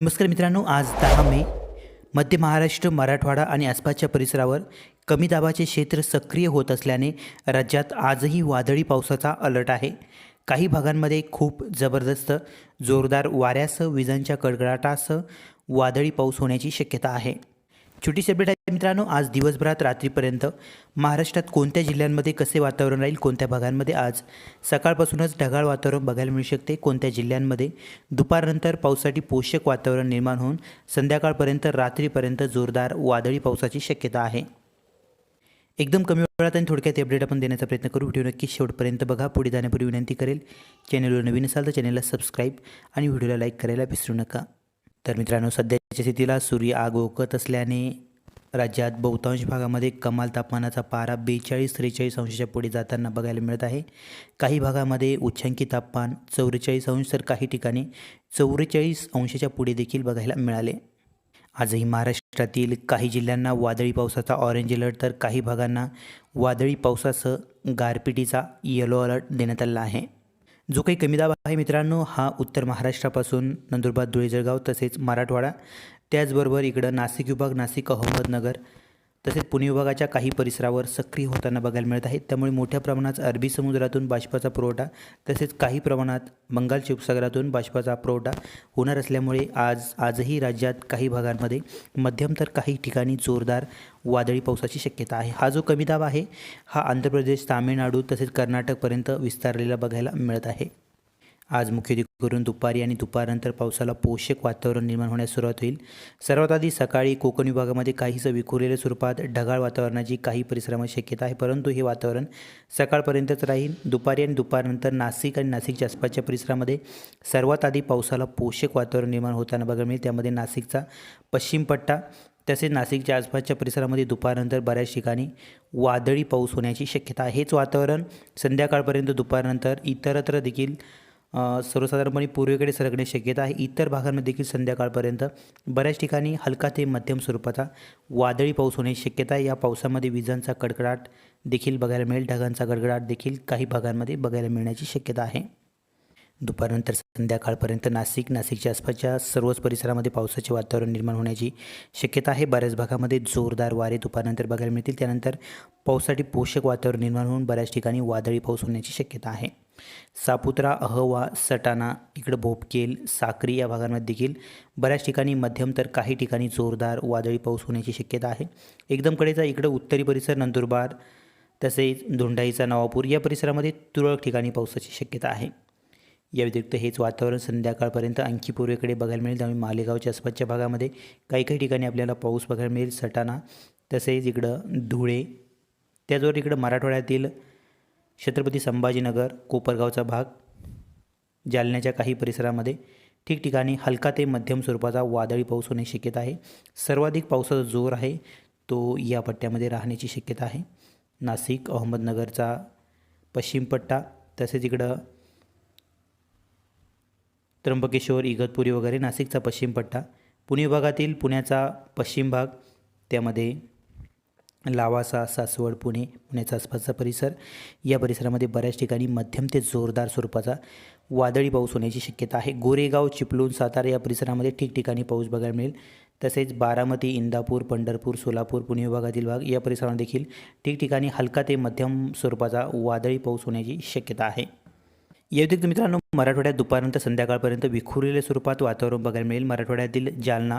नमस्कार मित्रांनो आज दहा मे. मध्य महाराष्ट्र मराठवाडा आणि आसपासच्या परिसरावर कमी दाबाचे क्षेत्र सक्रिय होत असल्याने राज्यात आजही वादळी पावसाचा अलर्ट आहे. काही भागांमध्ये खूप जबरदस्त जोरदार वाऱ्यासह विजांच्या कडकडाटासह वादळी पाऊस होण्याची शक्यता आहे. छोटी अपडेट आहे मित्रांनो आज दिवसभरात रात्रीपर्यंत महाराष्ट्रात कोणत्या जिल्ह्यांमध्ये कसे वातावरण राहील कोणत्या भागांमध्ये? आज सकाळपासूनच ढगाळ वातावरण बघायला मिळू शकते. कोणत्या जिल्ह्यांमध्ये? दुपारनंतर पावसासाठी पोषक वातावरण निर्माण होऊन संध्याकाळपर्यंत रात्रीपर्यंत जोरदार वादळी पावसाची शक्यता आहे. एकदम कमी वेळात आणि थोडक्यात अपडेट आपण देण्याचा प्रयत्न करू. व्हिडिओ नक्की शेवटपर्यंत बघा. पुढे जाण्यापूर्वी विनंती करेल चॅनलवर नवीन असाल तर चॅनलला सबस्क्राईब आणि व्हिडिओला लाईक करायला विसरू नका. तर मित्रांनो सध्याच्या स्थितीला सूर्य आग ओकत असल्याने राज्यात बहुतांश भागामध्ये कमाल तापमानाचा पारा बेचाळीस त्रेचाळीस अंशाच्या पुढे जाताना बघायला मिळत आहे. काही भागामध्ये उच्चांकी तापमान चौवेचाळीस अंश तर काही ठिकाणी चौवेचाळीस अंशाच्या पुढे देखील बघायला मिळाले. आजही महाराष्ट्रातील काही जिल्ह्यांना वादळी पावसाचा ऑरेंज अलर्ट तर काही भागांना वादळी पावसासह गारपिटीचा येलो अलर्ट देण्यात आलेला आहे. जो काही कमी दाब आहे मित्रांनो हा उत्तर महाराष्ट्रापासून नंदुरबार धुळे जळगाव तसेच मराठवाडा. त्याचबरोबर इकडं नाशिक विभाग नाशिक अहमदनगर तसेच पुणे विभागाच्या काही परिसरावर सक्रिय होताना बघायला मिळत आहे. त्यामुळे मोठ्या प्रमाणात अरबी समुद्रातून बाष्पाचा पुरवठा तसेच काही प्रमाणात बंगालच्या उपसागरातून बाष्पाचा पुरवठा होणार असल्यामुळे आज आजही राज्यात काही भागांमध्ये मध्यम तर काही ठिकाणी जोरदार वादळी पावसाची शक्यता आहे. हा जो कमी दाब आहे हा आंध्र प्रदेश तामिळनाडू तसेच कर्नाटकपर्यंत विस्तारलेला बघायला मिळत आहे. आज मुख्य करून दुपारी आणि दुपारनंतर पावसाला पोषक वातावरण निर्माण होण्यास सुरुवात होईल. सर्वात आधी सकाळी कोकण विभागामध्ये काहीसं विखुरलेल्या स्वरूपात ढगाळ वातावरणाची काही परिसरामध्ये शक्यता आहे परंतु हे वातावरण सकाळपर्यंतच राहील. दुपारी आणि दुपारनंतर नाशिक आणि नाशिकच्या आसपासच्या परिसरामध्ये सर्वात आधी पावसाला पोषक वातावरण निर्माण होताना बघायला मिळेल. त्यामध्ये नाशिकचा पश्चिम पट्टा तसेच नाशिकच्या आसपासच्या परिसरामध्ये दुपारनंतर बऱ्याच ठिकाणी वादळी पाऊस होण्याची शक्यता आहे. हेच वातावरण संध्याकाळपर्यंत दुपारनंतर इतरत्र देखील सर्वसाधारणपणे पूर्वेकडे सरकण्याची शक्यता आहे. इतर भागांमध्ये देखील संध्याकाळपर्यंत बऱ्याच ठिकाणी हलका ते मध्यम स्वरूपाचा वादळी पाऊस होण्याची शक्यता आहे. या पावसामध्ये विजांचा कडकडाट देखील बघायला मिळेल. ढगांचा गडगडाट देखील काही भागांमध्ये बघायला मिळण्याची शक्यता आहे. दुपारनंतर संध्याकाळपर्यंत नाशिक नाशिकच्या आसपासच्या सर्वच परिसरामध्ये पावसाचे वातावरण निर्माण होण्याची शक्यता आहे. बऱ्याच भागामध्ये जोरदार वारे दुपारनंतर बघायला मिळतील. त्यानंतर पावसासाठी पोषक वातावरण निर्माण होऊन बऱ्याच ठिकाणी वादळी पाऊस होण्याची शक्यता आहे. सापुत्रा अहवा सटाणा इकडं भोपकेल साक्री या भागांमध्ये देखील बऱ्याच ठिकाणी मध्यम तर काही ठिकाणी जोरदार वादळी पाऊस होण्याची शक्यता आहे. एकदम कडेचा इकडं उत्तरी परिसर नंदुरबार तसेच धोंडाईचा नवापूर या परिसरामध्ये तुरळक ठिकाणी पावसाची शक्यता आहे. या व्यतिरिक्त हेच वातावरण संध्याकाळपर्यंत आणखी पूर्वेकडे बघायला मिळेल. त्यामुळे मालेगावच्या आसपासच्या भागामध्ये काही काही ठिकाणी आपल्याला पाऊस बघायला मिळेल. सटाणा तसेच इकडं धुळे त्याचबरोबर इकडं मराठवाड्यातील छत्रपती संभाजीनगर कोपरगावचा भाग. जालन्याच्या काही परिसरामध्ये ठिकठिकाणी हलका ते मध्यम स्वरूपाचा वादळी पाऊस होण्याची शक्यता आहे. सर्वाधिक पावसाचा जोर आहे तो या पट्ट्यामध्ये राहण्याची शक्यता आहे. नाशिक अहमदनगरचा पश्चिम पट्टा तसेच इकडं त्र्यंबकेश्वर इगतपुरी वगैरे नाशिकचा पश्चिम पट्टा. पुणे विभागातील पुण्याचा पश्चिम भाग त्यामध्ये लावासा सासवड पुणे पुण्याचा आसपासचा परिसर. या परिसरामध्ये बऱ्याच ठिकाणी मध्यम ते जोरदार स्वरूपाचा वादळी पाऊस होण्याची शक्यता आहे. गोरेगाव चिपळूण सातारा या परिसरामध्ये ठिकठिकाणी पाऊस बघायला मिळेल. तसेच बारामती इंदापूर पंढरपूर सोलापूर पुणे विभागातील भाग या परिसरामध्ये देखील ठिकठिकाणी हलका ते मध्यम स्वरूपाचा वादळी पाऊस होण्याची शक्यता आहे. या मित्रांनो मराठवाड्यात दुपारनंतर संध्याकाळपर्यंत विखुरलेल्या स्वरूपात वातावरण बघायला मिळेल. मराठवाड्यातील जालना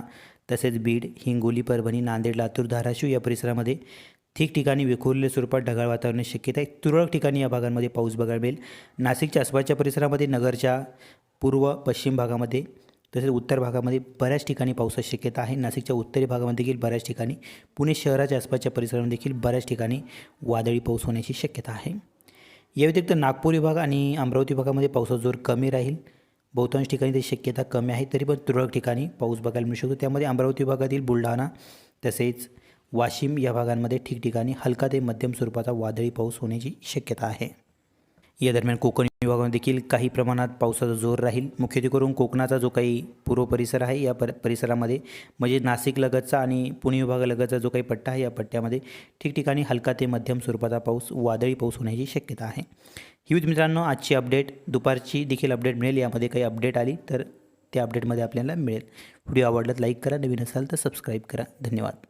तसेच बीड हिंगोली परभणी नांदेड लातूर धाराशिव या परिसरामध्ये ठिकठिकाणी विखुरलेल्या स्वरूपात ढगाळ वातावरण शक्यता आहे तुरळक ठिकाणी या भागांमध्ये पाऊस बघायला मिळेल. नाशिकच्या आसपासच्या परिसरामध्ये नगरच्या पूर्व पश्चिम भागामध्ये तसेच उत्तर भागामध्ये बऱ्याच ठिकाणी पावसाची शक्यता आहे. नाशिकच्या उत्तरी भागामध्ये देखील बऱ्याच ठिकाणी पुणे शहराच्या आसपासच्या परिसरामध्ये देखील बऱ्याच ठिकाणी वादळी पाऊस होण्याची शक्यता आहे. या व्यतिरिक्त नागपूर विभाग आणि अमरावती भागामध्ये पावसाचा जोर कमी राहील. बहुतांश ठिकाणी त्याची शक्यता कमी आहे तरी पण तुरळक ठिकाणी पाऊस बघायला मिळू शकतो. त्यामध्ये अमरावती विभागातील बुलढाणा तसेच वाशिम या भागांमध्ये ठिकठिकाणी हलका ते मध्यम स्वरूपाचा वादळी पाऊस होण्याची शक्यता आहे. या दरम्यान कोकण विभागामध्ये देखील काही प्रमाणात पावसाचा जोर राहील. मुख्यत्वे करून कोकणाचा जो काही पूर्व परिसर आहे या पर परिसरामध्ये म्हणजे नाशिक लगतचा आणि पुणे विभागालगतचा जो काही पट्टा आहे या पट्ट्यामध्ये ठिकठिकाणी हलका ते मध्यम स्वरूपाचा पाऊस वादळी पाऊस होण्याची शक्यता आहे. ही मित्रांनो आजची अपडेट दुपारची देखील अपडेट मिळेल. यामध्ये काही अपडेट आली तर त्या अपडेटमध्ये आपल्याला मिळेल. व्हिडिओ आवडला लाईक करा. नवीन असाल तर सबस्क्राईब करा. धन्यवाद.